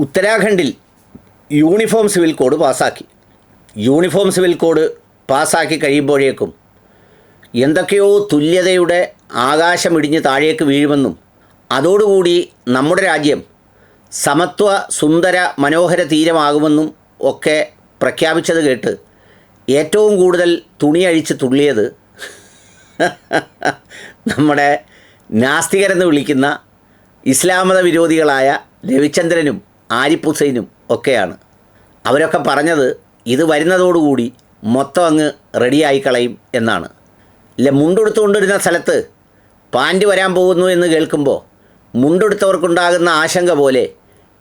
ഉത്തരാഖണ്ഡിൽ uniform civil code പാസ്സാക്കി. Uniform civil code പാസ്സാക്കി കഴിയുമ്പോഴേക്കും എന്തൊക്കെയോ തുല്യതയുടെ ആകാശമിടിഞ്ഞ് താഴേക്ക് വീഴുമെന്നും അതോടുകൂടി നമ്മുടെ രാജ്യം സമത്വ സുന്ദര മനോഹര തീരമാകുമെന്നും ഒക്കെ പ്രഖ്യാപിച്ചത് കേട്ട് ഏറ്റവും കൂടുതൽ തുണിയഴിച്ച് തുള്ളിയത് നമ്മുടെ നാസ്തികരെന്ന് വിളിക്കുന്ന ഇസ്ലാമത വിരോധികളായ രവിചന്ദ്രനും ആരിഫ് ഹുസൈനും ഒക്കെയാണ്. അവരൊക്കെ പറഞ്ഞത് ഇത് വരുന്നതോടുകൂടി മൊത്തം അങ്ങ് റെഡിയായി കളയും എന്നാണ്. ഇല്ല മുണ്ടെടുത്തുകൊണ്ടിരുന്ന സ്ഥലത്ത് പാന്റ് വരാൻ പോകുന്നു എന്ന് കേൾക്കുമ്പോൾ മുണ്ടെടുത്തവർക്കുണ്ടാകുന്ന ആശങ്ക പോലെ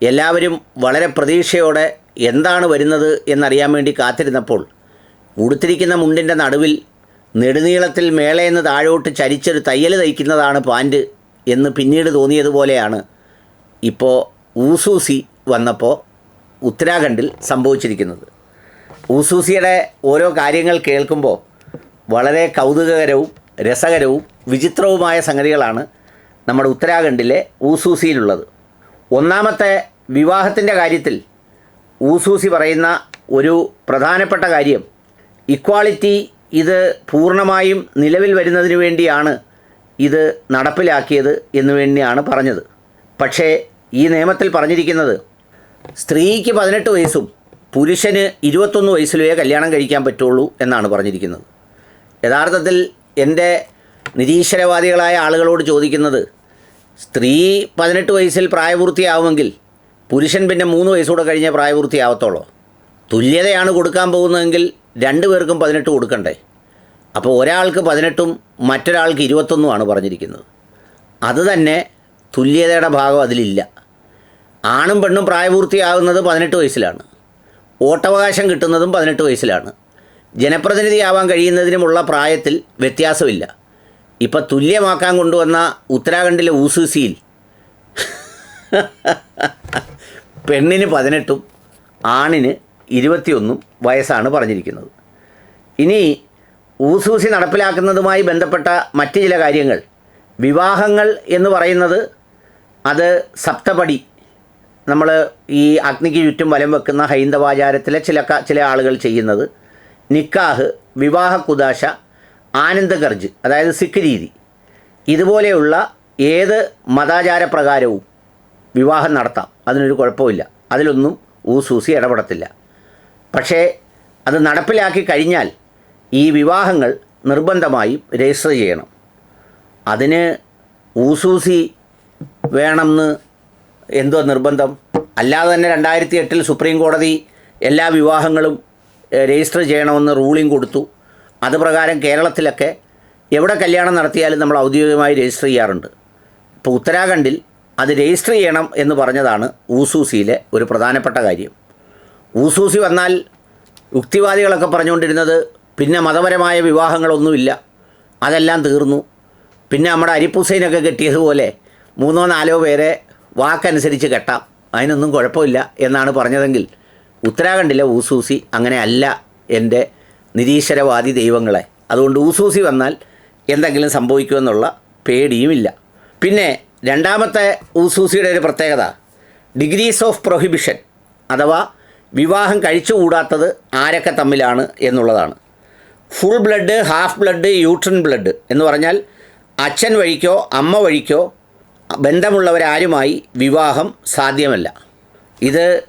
എല്ലാവരും വളരെ പ്രതീക്ഷയോടെ എന്താണ് വരുന്നത് എന്നറിയാൻ വേണ്ടി കാത്തിരുന്നപ്പോൾ ഉടുത്തിരിക്കുന്ന മുണ്ടിന്റെ നടുവിൽ നെടുനീളത്തിൽ മേളയെന്ന് താഴോട്ട് ചരിച്ചൊരു തയ്യൽ തയ്ക്കുന്നതാണ് പാന്റ് എന്ന് പിന്നീട് തോന്നിയതുപോലെയാണ് ഇപ്പോൾ ഊസൂസി വന്നപ്പോൾ ഉത്തരാഖണ്ഡിൽ സംഭവിച്ചിരിക്കുന്നത്. ഊസൂസിയുടെ ഓരോ കാര്യങ്ങൾ കേൾക്കുമ്പോൾ വളരെ കൗതുകകരവും രസകരവും വിചിത്രവുമായ സംഗതികളാണ് നമ്മുടെ ഉത്തരാഖണ്ഡിലെ ഊസൂസിയിലുള്ളത്. ഒന്നാമത്തെ വിവാഹത്തിന്റെ കാര്യത്തിൽ ഊസൂസി പറയുന്ന ഒരു പ്രധാനപ്പെട്ട കാര്യം ഇക്വാളിറ്റി ഇത് പൂർണമായും നിലവിൽ വരുന്നതിന് വേണ്ടിയാണ് ഇത് നടപ്പിലാക്കിയത് എന്ന് വേണ്ടിയാണ് പറഞ്ഞത്. പക്ഷേ ഈ നിയമത്തിൽ പറഞ്ഞിരിക്കുന്നത് സ്ത്രീക്ക് പതിനെട്ട് വയസ്സും പുരുഷന് ഇരുപത്തൊന്ന് വയസ്സിലേ കല്യാണം കഴിക്കാൻ പറ്റുള്ളൂ എന്നാണ് പറഞ്ഞിരിക്കുന്നത്. യഥാർത്ഥത്തിൽ എന്റെ നിരീശ്വരവാദികളായ ആളുകളോട് ചോദിക്കുന്നത് സ്ത്രീ പതിനെട്ട് വയസ്സിൽ പ്രായപൂർത്തിയാവുമെങ്കിൽ പുരുഷൻ പിന്നെ മൂന്ന് വയസ്സുകൂടെ കഴിഞ്ഞേ പ്രായപൂർത്തിയാവത്തോളോ തുല്യതയാണ് കൊടുക്കാൻ പോകുന്നതെങ്കിൽ രണ്ടു പേർക്കും പതിനെട്ട് കൊടുക്കണ്ടേ? അപ്പോൾ ഒരാൾക്ക് പതിനെട്ടും മറ്റൊരാൾക്ക് ഇരുപത്തൊന്നുമാണ് പറഞ്ഞിരിക്കുന്നത്. അത് തന്നെ തുല്യതയുടെ ഭാഗം അതിലില്ല. ആണും പെണ്ണും പ്രായപൂർത്തിയാകുന്നത് പതിനെട്ട് വയസ്സിലാണ്. വോട്ടവകാശം കിട്ടുന്നതും പതിനെട്ട് വയസ്സിലാണ്. ജനപ്രതിനിധിയാവാൻ കഴിയുന്നതിനുമുള്ള പ്രായത്തിൽ വ്യത്യാസമില്ല. ഇപ്പം തുല്യമാക്കാൻ കൊണ്ടുവന്ന ഉത്തരാഖണ്ഡിലെ ഊസുസിയിൽ പെണ്ണിന് പതിനെട്ടും ആണിന് ഇരുപത്തിയൊന്നും വയസ്സാണ് പറഞ്ഞിരിക്കുന്നത്. ഇനി ഊസൂസി നടപ്പിലാക്കുന്നതുമായി ബന്ധപ്പെട്ട മറ്റ് ചില കാര്യങ്ങൾ. വിവാഹങ്ങൾ എന്ന് പറയുന്നത് അത് സപ്തപടി നമ്മൾ ഈ അഗ്നിക്ക് ചുറ്റും വലം വെക്കുന്ന ഹൈന്ദവാചാരത്തിലെ ചില ചില ആളുകൾ ചെയ്യുന്നത് നിക്കാഹ് വിവാഹ കുദാശ ആനന്ദഗർജ് അതായത് സിഖ് രീതി. ഇതുപോലെയുള്ള ഏത് മതാചാരപ്രകാരവും വിവാഹം നടത്താം. അതിനൊരു കുഴപ്പമില്ല അതിലൊന്നും ഊസൂസി ഇടപെടത്തില്ല. പക്ഷേ അത് നടപ്പിലാക്കി കഴിഞ്ഞാൽ ഈ വിവാഹങ്ങൾ നിർബന്ധമായും രജിസ്റ്റർ ചെയ്യണം. അതിന് ഊസൂസി വേണമെന്ന് എന്തോ നിർബന്ധം. അല്ലാതെ തന്നെ രണ്ടായിരത്തി എട്ടിൽ സുപ്രീം കോടതി എല്ലാ വിവാഹങ്ങളും രജിസ്റ്റർ ചെയ്യണമെന്ന് റൂളിംഗ് കൊടുത്തു. അത് പ്രകാരം കേരളത്തിലൊക്കെ എവിടെ കല്യാണം നടത്തിയാലും നമ്മൾ ഔദ്യോഗികമായി രജിസ്റ്റർ ചെയ്യാറുണ്ട്. ഇപ്പോൾ ഉത്തരാഖണ്ഡിൽ അത് രജിസ്റ്റർ ചെയ്യണം എന്ന് പറഞ്ഞതാണ് ഊസൂസിയിലെ ഒരു പ്രധാനപ്പെട്ട കാര്യം. ഊസൂസി വന്നാൽ യുക്തിവാദികളൊക്കെ പറഞ്ഞുകൊണ്ടിരുന്നത് പിന്നെ മതപരമായ വിവാഹങ്ങളൊന്നുമില്ല. അതെല്ലാം തീർന്നു. പിന്നെ നമ്മുടെ അരിപ്പുസൈനൊക്കെ കെട്ടിയതുപോലെ മൂന്നോ നാലോ പേരെ വാക്കനുസരിച്ച് കെട്ടാം. അതിനൊന്നും കുഴപ്പമില്ല എന്നാണ് പറഞ്ഞതെങ്കിൽ ഉത്തരാഖണ്ഡിലെ ഊസൂസി അങ്ങനെ അല്ല എന്റെ നിരീശ്വരവാദി ദൈവങ്ങളെ. അതുകൊണ്ട് ഊസൂസി വന്നാൽ എന്തെങ്കിലും സംഭവിക്കുമെന്നുള്ള പേടിയുമില്ല. പിന്നെ രണ്ടാമത്തെ ഊസൂസിയുടെ ഒരു പ്രത്യേകത ഡിഗ്രീസ് ഓഫ് പ്രൊഹിബിഷൻ അഥവാ വിവാഹം കഴിച്ചുകൂടാത്തത് ആരൊക്കെ തമ്മിലാണ് എന്നുള്ളതാണ്. Full blood half blood uterine blood എന്ന് പറഞ്ഞാൽ അച്ഛൻ വഴിക്കോ അമ്മ വഴിക്കോ ബന്ധമുള്ളവരാരുമായി വിവാഹം സാധ്യമല്ല. ഇത്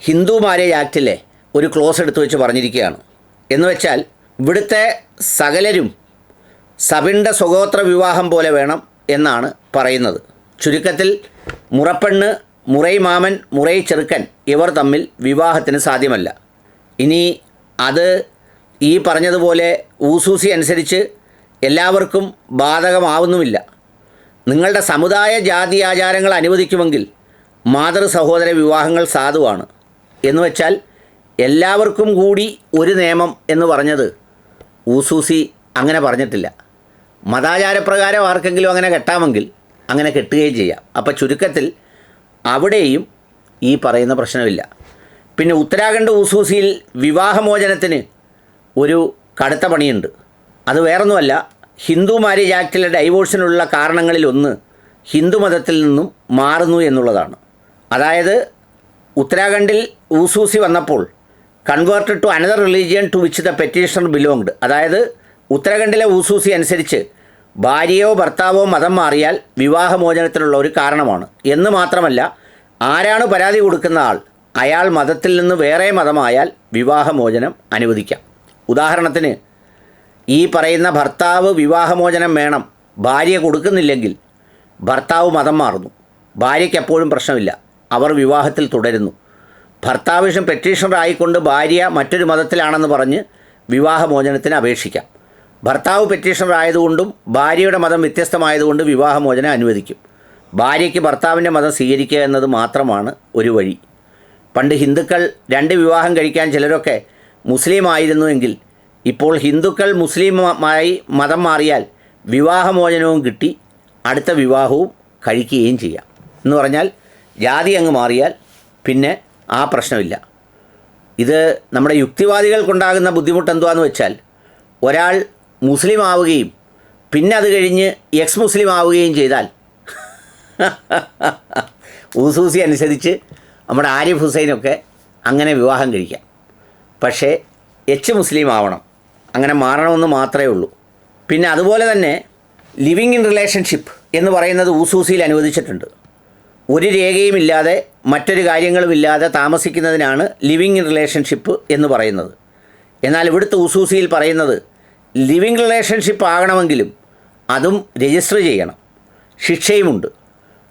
ഹിന്ദു മാരേജ് ആക്റ്റിലെ ഒരു ക്ലോസ് എടുത്തു വെച്ച് പറഞ്ഞിരിക്കുകയാണ്. എന്ന് വെച്ചാൽ ഇവിടുത്തെ സകലരും സബിണ്ട സ്വഗോത്ര വിവാഹം പോലെ വേണം എന്നാണ് പറയുന്നത്. ചുരുക്കത്തിൽ മുറപ്പെണ്ണ് മുറൈ മാമൻ മുറൈ ചെറുക്കൻ ഇവർ തമ്മിൽ വിവാഹത്തിന് സാധ്യമല്ല. ഇനി അത് ഈ പറഞ്ഞതുപോലെ ഊസൂസി അനുസരിച്ച് എല്ലാവർക്കും ബാധകമാവുന്നുമില്ല. നിങ്ങളുടെ സമുദായ ജാതി ആചാരങ്ങൾ അനുവദിക്കുമെങ്കിൽ മാതൃ സഹോദര വിവാഹങ്ങൾ സാധുവാണ്. എന്ന് വെച്ചാൽ എല്ലാവർക്കും കൂടി ഒരു നിയമം എന്ന് പറഞ്ഞത് ഊസൂസി അങ്ങനെ പറഞ്ഞിട്ടില്ല. മതാചാരപ്രകാരം ആർക്കെങ്കിലും അങ്ങനെ കെട്ടാമെങ്കിൽ അങ്ങനെ കെട്ടുകയും ചെയ്യാം. അപ്പോൾ ചുരുക്കത്തിൽ അവിടെയും ഈ പറയുന്ന പ്രശ്നമില്ല. പിന്നെ ഉത്തരാഖണ്ഡ് ഊസൂസിയിൽ വിവാഹമോചനത്തിന് ഒരു കടുത്ത പണിയുണ്ട്. അത് വേറൊന്നുമല്ല ഹിന്ദു മാരേജ് ആക്റ്റിലെ ഡൈവോഴ്സിനുള്ള കാരണങ്ങളിലൊന്ന് ഹിന്ദു മതത്തിൽ നിന്നും മാറുന്നു എന്നുള്ളതാണ്. അതായത് ഉത്തരാഖണ്ഡിൽ ഊസൂസി വന്നപ്പോൾ converted to another religion to which the petitioner belonged അതായത് ഉത്തരാഖണ്ഡിലെ ഊസൂസി അനുസരിച്ച് ഭാര്യയോ ഭർത്താവോ മതം മാറിയാൽ വിവാഹമോചനത്തിനുള്ള ഒരു കാരണമാണ്. എന്ന് മാത്രമല്ല ആരാണ് പരാതി കൊടുക്കുന്ന ആൾ അയാൾ മതത്തിൽ നിന്ന് വേറെ മതമായാൽ വിവാഹമോചനം അനുവദിക്കാം. ഉദാഹരണത്തിന് ഈ പറയുന്ന ഭർത്താവ് വിവാഹമോചനം വേണം. ഭാര്യ കൊടുക്കുന്നില്ലെങ്കിൽ ഭർത്താവ് മതം മാറുന്നു. ഭാര്യയ്ക്ക് എപ്പോഴും പ്രശ്നമില്ല. അവർ വിവാഹത്തിൽ തുടരുന്നു. ഭർത്താവിഷം പെറ്റീഷണർ ആയിക്കൊണ്ട് ഭാര്യ മറ്റൊരു മതത്തിലാണെന്ന് പറഞ്ഞ് വിവാഹമോചനത്തിന് അപേക്ഷിക്കാം. ഭർത്താവ് പെറ്റീഷണർ ആയതുകൊണ്ടും ഭാര്യയുടെ മതം വ്യത്യസ്തമായതുകൊണ്ട് വിവാഹമോചനം അനുവദിക്കും. ഭാര്യയ്ക്ക് ഭർത്താവിന്റെ മതം സ്വീകരിക്കുക എന്നത് മാത്രമാണ് ഒരു വഴി. പണ്ട് ഹിന്ദുക്കൾ രണ്ട് വിവാഹം കഴിക്കാൻ ചിലരൊക്കെ മുസ്ലിം ആയിരുന്നുവെങ്കിൽ ഇപ്പോൾ ഹിന്ദുക്കൾ മുസ്ലിമായി മതം മാറിയാൽ വിവാഹമോചനവും കിട്ടി അടുത്ത വിവാഹവും കഴിക്കുകയും ചെയ്യാം. എന്ന് പറഞ്ഞാൽ ജാതി അങ്ങ് മാറിയാൽ പിന്നെ ആ പ്രശ്നമില്ല. ഇത് നമ്മുടെ യുക്തിവാദികൾക്കുണ്ടാകുന്ന ബുദ്ധിമുട്ട് എന്തുവാന്ന് വെച്ചാൽ ഒരാൾ മുസ്ലിം ആവുകയും പിന്നെ അത് കഴിഞ്ഞ് എക്സ് മുസ്ലിം ആവുകയും ചെയ്താൽ ഊസൂസി അനുസരിച്ച് നമ്മുടെ ആരിഫ് ഹുസൈനൊക്കെ അങ്ങനെ വിവാഹം കഴിക്കാം. പക്ഷേ എച്ച് മുസ്ലിം ആവണം അങ്ങനെ മാറണമെന്ന് മാത്രമേ ഉള്ളൂ. പിന്നെ അതുപോലെ തന്നെ ലിവിങ് ഇൻ റിലേഷൻഷിപ്പ് എന്ന് പറയുന്നത് ഊസൂസിയിൽ അനുവദിച്ചിട്ടുണ്ട്. ഒരു രേഖയുമില്ലാതെ മറ്റൊരു കാര്യങ്ങളുമില്ലാതെ താമസിക്കുന്നതിനാണ് ലിവിങ് ഇൻ റിലേഷൻഷിപ്പ് എന്ന് പറയുന്നത്. എന്നാൽ ഇവിടുത്തെ ഊസൂസിയിൽ പറയുന്നത് ലിവിങ് റിലേഷൻഷിപ്പ് ആകണമെങ്കിലും അതും രജിസ്റ്റർ ചെയ്യണം. ശിക്ഷയുമുണ്ട്.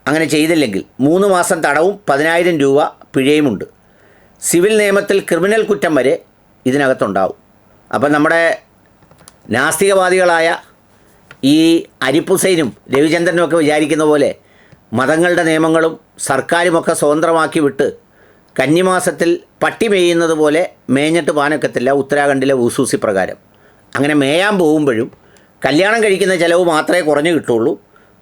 അങ്ങനെ ചെയ്തില്ലെങ്കിൽ മൂന്ന് മാസം തടവും പതിനായിരം രൂപ പിഴയുമുണ്ട്. സിവിൽ നിയമത്തിൽ ക്രിമിനൽ കുറ്റം വരെ ഇതിനകത്തുണ്ടാവും. അപ്പം നമ്മുടെ നാസ്തികവാദികളായ ഈ അരിപ്പുസൈനും രവിചന്ദ്രനും ഒക്കെ വിചാരിക്കുന്ന പോലെ മതങ്ങളുടെ നിയമങ്ങളും സർക്കാരുമൊക്കെ സ്വതന്ത്രമാക്കി വിട്ട് കന്നിമാസത്തിൽ പട്ടി മേയുന്നത് പോലെ മേഞ്ഞിട്ട് പാനൊക്കത്തില്ല ഉത്തരാഖണ്ഡിലെ ഊസൂസി പ്രകാരം. അങ്ങനെ മേയാൻ പോകുമ്പോഴും കല്യാണം കഴിക്കുന്ന ചിലവ് മാത്രമേ കുറഞ്ഞു കിട്ടുള്ളൂ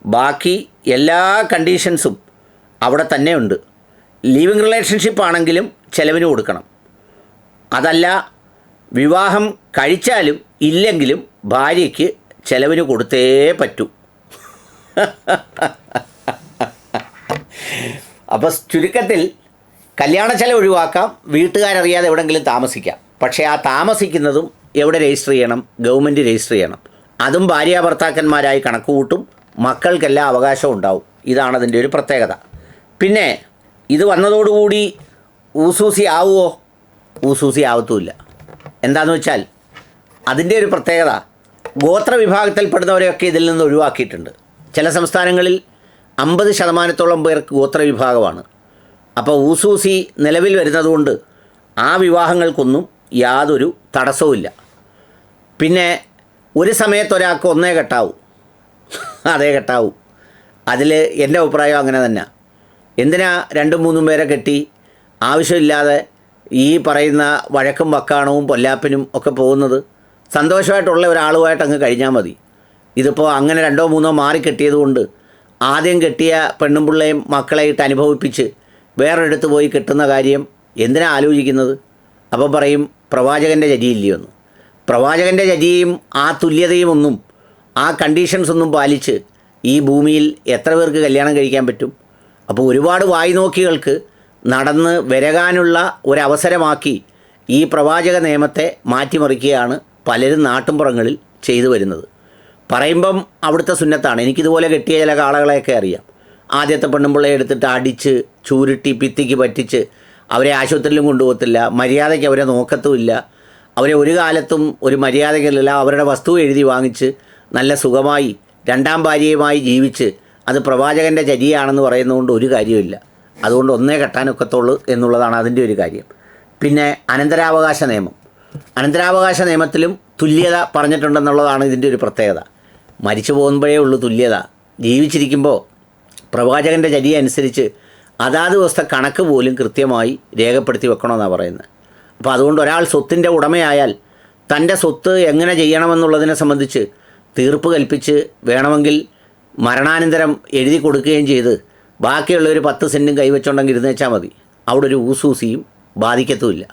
ബാക്കി എല്ലാ കണ്ടീഷൻസും അവിടെ തന്നെ ഉണ്ട് ലീവിങ് റിലേഷൻഷിപ്പ് ആണെങ്കിലും ചിലവിന് കൊടുക്കണം. അതല്ല വിവാഹം കഴിച്ചാലും ഇല്ലെങ്കിലും ഭാര്യയ്ക്ക് ചെലവിന് കൊടുത്തേ പറ്റൂ. അപ്പോൾ ചുരുക്കത്തിൽ കല്യാണ ചെലവ് ഒഴിവാക്കാം വീട്ടുകാരറിയാതെ എവിടെങ്കിലും താമസിക്കാം. പക്ഷേ ആ താമസിക്കുന്നതും എവിടെ രജിസ്റ്റർ ചെയ്യണം? ഗവൺമെന്റ് രജിസ്റ്റർ ചെയ്യണം. അതും ഭാര്യ ഭർത്താക്കന്മാരായി കണക്ക് കൂട്ടും മക്കൾക്കെല്ലാം അവകാശം ഉണ്ടാവും. ഇതാണ് അതിന്റെ ഒരു പ്രത്യേകത. പിന്നെ ഇത് വന്നതോടുകൂടി ഊസൂസി ആവുമോ ഊസൂസി ആവത്തുമില്ല. എന്താണെന്ന് വെച്ചാൽ അതിന്റെ ഒരു പ്രത്യേകത ഗോത്ര വിഭാഗത്തിൽപ്പെടുന്നവരെയൊക്കെ ഇതിൽ നിന്ന് ഒഴിവാക്കിയിട്ടുണ്ട്. ചില സംസ്ഥാനങ്ങളിൽ അമ്പത് ശതമാനത്തോളം പേർക്ക് ഗോത്ര വിഭാഗമാണ്. അപ്പോൾ ഊസൂസി നിലവിൽ വരുന്നതുകൊണ്ട് ആ വിവാഹങ്ങൾക്കൊന്നും യാതൊരു തടസ്സവുമില്ല. പിന്നെ ഒരു സമയത്ത് ഒരാൾക്ക് ഒന്നേ കെട്ടാവൂ. അതേ കെട്ടാവൂ. അതിൽ എന്റെ അഭിപ്രായം അങ്ങനെ തന്നെ എന്തിനാ രണ്ടും മൂന്നും പേരെ കെട്ടി? ആവശ്യമില്ലാതെ ഈ പറയുന്ന വഴക്കും വക്കാണവും പൊല്ലാപ്പിനും ഒക്കെ പോകുന്നത് സന്തോഷമായിട്ടുള്ള ഒരാളുമായിട്ട് അങ്ങ് കഴിഞ്ഞാൽ മതി. ഇതിപ്പോൾ അങ്ങനെ രണ്ടോ മൂന്നോ മാറി കെട്ടിയതുകൊണ്ട് ആദ്യം കെട്ടിയ പെണ്ണും പിള്ളയും മക്കളെയിട്ട് അനുഭവിപ്പിച്ച് വേറൊരിടത്ത് പോയി കിട്ടുന്ന കാര്യം എന്തിനാ ആലോചിക്കുന്നത്? അപ്പോൾ പറയും പ്രവാചകന്റെ ചരിയില്ലയോന്ന് പ്രവാചകന്റെ ചരിയും ആ തുല്യതയും ഒന്നും ആ കണ്ടീഷൻസ് ഒന്നും പാലിച്ച് ഈ ഭൂമിയിൽ എത്ര പേർക്ക് കല്യാണം കഴിക്കാൻ പറ്റും? അപ്പോൾ ഒരുപാട് വായ്നോക്കികൾക്ക് നടന്ന് വരകാനുള്ള ഒരവസരമാക്കി ഈ പ്രവാചക നിയമത്തെ മാറ്റിമറിക്കുകയാണ് പലരും നാട്ടിൻപുറങ്ങളിൽ ചെയ്തു വരുന്നത്. പറയുമ്പം അവിടുത്തെ സുന്നത്താണ്. എനിക്കിതുപോലെ കെട്ടിയ ചില കാളകളെയൊക്കെ അറിയാം. ആദ്യത്തെ പെണ്ണുമ്പിള്ളയെ എടുത്തിട്ട് അടിച്ച് ചൂരുട്ടി ഭിത്തിക്ക് പറ്റിച്ച് അവരെ ആശുപത്രിയിലും കൊണ്ടുപോകത്തില്ല. മര്യാദയ്ക്ക് അവരെ നോക്കത്തുമില്ല. അവരെ ഒരു കാലത്തും ഒരു മര്യാദകളില്ല അവരുടെ വസ്തു എഴുതി വാങ്ങിച്ച് നല്ല സുഖമായി രണ്ടാം ഭാര്യയുമായി ജീവിച്ച് അത് പ്രവാചകന്റെ ചരിയാണെന്ന് പറയുന്നതുകൊണ്ട് ഒരു കാര്യമില്ല അതുകൊണ്ട് ഒന്നേ കെട്ടാനൊക്കത്തുള്ളൂ എന്നുള്ളതാണ് അതിന്റെ ഒരു കാര്യം. പിന്നെ അനന്തരാവകാശ നിയമം. അനന്തരാവകാശ നിയമത്തിലും തുല്യത പറഞ്ഞിട്ടുണ്ടെന്നുള്ളതാണ് ഇതിന്റെ ഒരു പ്രത്യേകത. മരിച്ചു പോകുമ്പോഴേ ഉള്ളൂ തുല്യത. ജീവിച്ചിരിക്കുമ്പോൾ പ്രവാചകന്റെ ചര്യ അനുസരിച്ച് അതാത് ദിവസത്തെ കണക്ക് പോലും കൃത്യമായി രേഖപ്പെടുത്തി വെക്കണമെന്നാണ് പറയുന്നത്. അപ്പോൾ അതുകൊണ്ട് ഒരാൾ സ്വത്തിന്റെ ഉടമയായാൽ തന്റെ സ്വത്ത് എങ്ങനെ ചെയ്യണമെന്നുള്ളതിനെ സംബന്ധിച്ച് തീർപ്പ് കൽപ്പിച്ച് വേണമെങ്കിൽ മരണാനന്തരം എഴുതി കൊടുക്കുകയും ചെയ്ത് ബാക്കിയുള്ള ഒരു പത്ത് സെന്റും കൈവച്ചുണ്ടെങ്കിൽ ഇരുന്നേച്ചാൽ മതി. അവിടെ ഒരു ഊസൂസിയും ബാധിക്കത്തുമില്ല.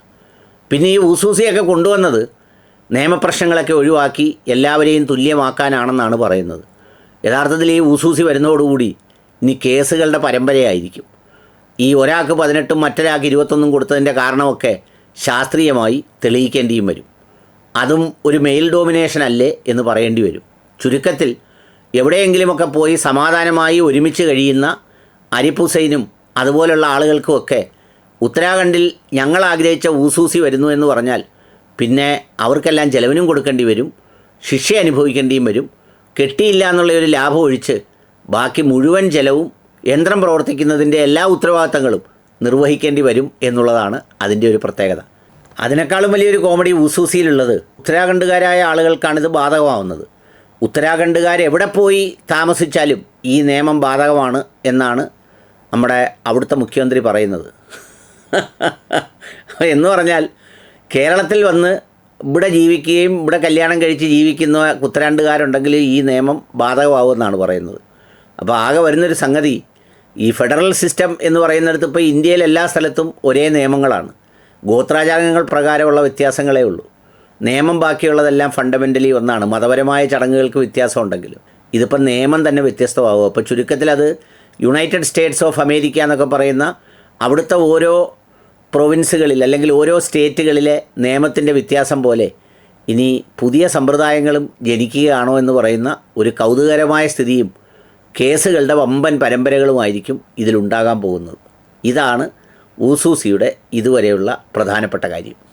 പിന്നെ ഈ ഊസൂസിയൊക്കെ കൊണ്ടുവന്നത് നിയമപ്രശ്നങ്ങളൊക്കെ ഒഴിവാക്കി എല്ലാവരെയും തുല്യമാക്കാനാണെന്നാണ് പറയുന്നത്. യഥാർത്ഥത്തിൽ ഈ ഊസൂസി വരുന്നതോടുകൂടി ഇനി കേസുകളുടെ പരമ്പരയായിരിക്കും. ഈ ഒരാൾക്ക് പതിനെട്ടും മറ്റൊരാൾക്ക് ഇരുപത്തൊന്നും കൊടുത്തതിന്റെ കാരണമൊക്കെ ശാസ്ത്രീയമായി തെളിയിക്കേണ്ടിയും വരും. അതും ഒരു മെയിൽ ഡോമിനേഷൻ അല്ലേ എന്ന് പറയേണ്ടി വരും. ചുരുക്കത്തിൽ എവിടെയെങ്കിലുമൊക്കെ പോയി സമാധാനമായി ഒരുമിച്ച് കഴിയുന്ന അരിഫ് ഹുസൈനും അതുപോലുള്ള ആളുകൾക്കുമൊക്കെ ഉത്തരാഖണ്ഡിൽ ഞങ്ങൾ ആഗ്രഹിച്ച ഊസൂസി വരുന്നു എന്ന് പറഞ്ഞാൽ പിന്നെ അവർക്കെല്ലാം ചെലവിനും കൊടുക്കേണ്ടി വരും ശിക്ഷ അനുഭവിക്കേണ്ടിയും വരും. കെട്ടിയില്ല എന്നുള്ള ഒരു ലാഭം ഒഴിച്ച് ബാക്കി മുഴുവൻ ചെലവും യന്ത്രം പ്രവർത്തിക്കുന്നതിന്റെ എല്ലാ ഉത്തരവാദിത്തങ്ങളും നിർവഹിക്കേണ്ടി വരും എന്നുള്ളതാണ് അതിന്റെ ഒരു പ്രത്യേകത. അതിനേക്കാളും വലിയൊരു കോമഡി ഊസൂസിയിലുള്ളത് ഉത്തരാഖണ്ഡുകാരായ ആളുകൾക്കാണിത് ബാധകമാവുന്നത്. ഉത്തരാഖണ്ഡുകാർ എവിടെ പോയി താമസിച്ചാലും ഈ നിയമം ബാധകമാണ് എന്നാണ് നമ്മുടെ അവിടുത്തെ മുഖ്യമന്ത്രി പറയുന്നത്. എന്ന് പറഞ്ഞാൽ കേരളത്തിൽ വന്ന് ഇവിടെ ജീവിക്കുകയും ഇവിടെ കല്യാണം കഴിച്ച് ജീവിക്കുന്ന കുത്തരാണ്ടുകാരുണ്ടെങ്കിൽ ഈ നിയമം ബാധകമാവുമെന്നാണ് പറയുന്നത്. അപ്പോൾ ആകെ വരുന്നൊരു സംഗതി ഈ ഫെഡറൽ സിസ്റ്റം എന്ന് പറയുന്നിടത്ത് ഇപ്പോൾ ഇന്ത്യയിൽ എല്ലാ സ്ഥലത്തും ഒരേ നിയമങ്ങളാണ്. ഗോത്രാചാരങ്ങൾ പ്രകാരമുള്ള വ്യത്യാസങ്ങളേ ഉള്ളൂ. നിയമം ബാക്കിയുള്ളതെല്ലാം ഫണ്ടമെന്റലി ഒന്നാണ്. മതപരമായ ചടങ്ങുകൾക്ക് വ്യത്യാസം ഉണ്ടെങ്കിലും ഇതിപ്പോൾ നിയമം തന്നെ വ്യത്യസ്തമാകും. അപ്പോൾ ചുരുക്കത്തിൽ അത് യുണൈറ്റഡ് സ്റ്റേറ്റ്സ് ഓഫ് അമേരിക്ക എന്നൊക്കെ പറയുന്ന അവിടുത്തെ ഓരോ പ്രൊവിൻസുകളിൽ അല്ലെങ്കിൽ ഓരോ സ്റ്റേറ്റുകളിലെ നിയമത്തിന്റെ വ്യത്യാസം പോലെ ഇനി പുതിയ സമ്പ്രദായങ്ങളും ജനിക്കുകയാണോ എന്ന് പറയുന്ന ഒരു കൗതുകരമായ സ്ഥിതിയും കേസുകളുടെ വമ്പൻ പരമ്പരകളുമായിരിക്കും ഇതിലുണ്ടാകാൻ പോകുന്നത്. ഇതാണ് ഊസൂസിയുടെ ഇതുവരെയുള്ള പ്രധാനപ്പെട്ട കാര്യം.